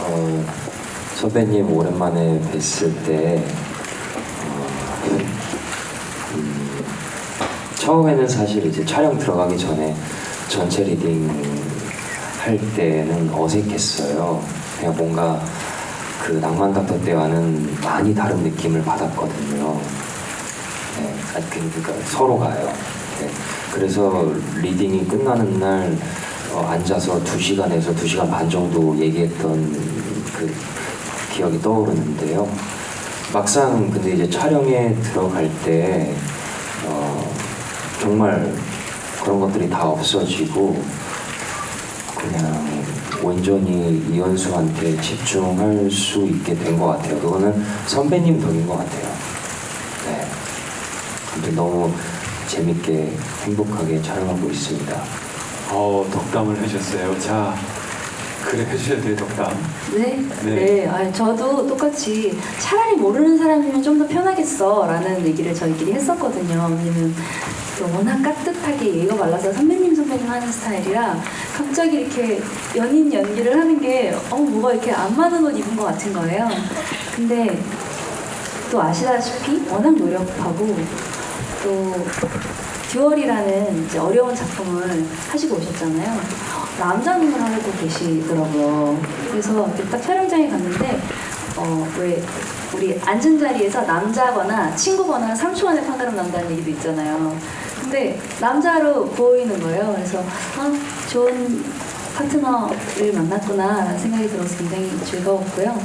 어, 선배님 오랜만에 뵀을 때 어, 음, 처음에는 사실 이제 촬영 들어가기 전에 전체 리딩 할 때는 어색했어요. 그냥 뭔가 그 낭만 닥터 때와는 많이 다른 느낌을 받았거든요. 네, 그- 그러니까 서로가요. 네, 그래서 리딩이 끝나는 날 어, 앉아서 2시간에서 2시간 반 정도 얘기했던 그 기억이 떠오르는데요. 막상 근데 이제 촬영에 들어갈 때 어, 정말 그런 것들이 다 없어지고 그냥 온전히 이현수한테 집중할 수 있게 된 것 같아요. 그거는 선배님 덕인 것 같아요. 네. 아무튼 너무 재밌게 행복하게 촬영하고 있습니다. 어, 덕담을 해주셨어요. 자, 그래 해주셔야 돼요, 덕담. 네, 네. 네. 아, 저도 똑같이 차라리 모르는 사람이면 좀 더 편하겠어라는 얘기를 저희끼리 했었거든요. 왜냐면 또 워낙 깍듯하게 예의가 발라서 선배님 선배님 하는 스타일이라 갑자기 이렇게 연인 연기를 하는 게 어, 뭐가 이렇게 안 맞는 옷 입은 것 같은 거예요. 근데 또 아시다시피 워낙 노력하고 또 듀얼이라는 이제 어려운 작품을 하시고 오셨잖아요. 남자님을 하고 계시더라고요. 그래서 딱 촬영장에 갔는데 어, 왜 우리 앉은 자리에서 남자거나 친구거나 3초 안에 판가름 난다는 얘기도 있잖아요. 근데 남자로 보이는 거예요. 그래서 아, 좋은 파트너를 만났구나라는 생각이 들어서 굉장히 즐거웠고요.